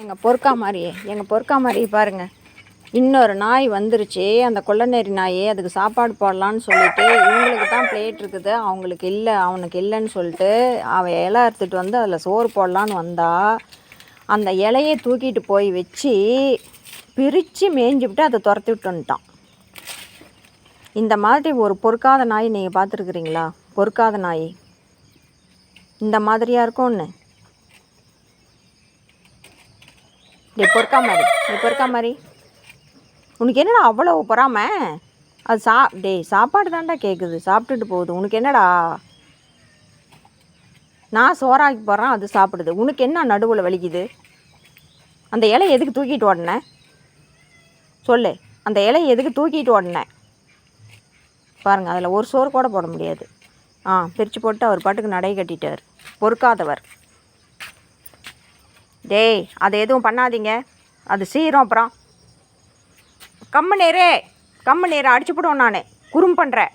எங்கள் பொறுக்கா மாதிரியே எங்கள் பொறுக்கா மாதிரி பாருங்கள் இன்னொரு நாய் வந்துருச்சு அந்த கொள்ளநேரி நாய் அதுக்கு சாப்பாடு போடலான்னு சொல்லிட்டு இவங்களுக்கு தான் பிளேட் இருக்குது. அவங்களுக்கு இல்லை அவனுக்கு இல்லைன்னு சொல்லிட்டு அவன் இலை அறுத்துட்டு வந்து அதில் சோறு போடலான்னு வந்தா அந்த இலையை தூக்கிட்டு போய் வச்சு பிரித்து மேய்ஞ்சிவிட்டு அதை துரத்தி விட்டுன்ட்டான். இந்த மாதிரி ஒரு பொறுக்காத நாய் நீங்கள் பார்த்துருக்குறீங்களா? பொறுக்காத நாய். இந்த மாதிரியாக இருக்கும் ஒன்று நீ பொறுக்கா மாதிரி நீ பொறுக்கா மாதிரி உனக்கு என்னடா அவ்வளோ பொறாம? அது சா டேய் சாப்பாடு தான்டா கேட்குது சாப்பிட்டுட்டு போகுது. உனக்கு என்னடா? நான் சோறாக்கி போடுறேன் அது சாப்பிடுது. உனக்கு என்ன நடுவில் வலிக்குது? அந்த இலையை எதுக்கு தூக்கிட்டு ஓடினேன் சொல்லு அந்த இலையை எதுக்கு தூக்கிட்டு ஓடின? பாருங்கள் அதில் ஒரு சோறு கூட போட முடியாது. ஆ பிரித்து போட்டு அவர் பாட்டுக்கு நடை கட்டிட்டார். பொறுக்காதவர். டேய் அதை எதுவும் பண்ணாதீங்க. அது சீரும் அப்புறம். கம்மு நேரே கம்மு நேரம் அடிச்சு போடுவோம் நான். குறும் பண்ணுறேன்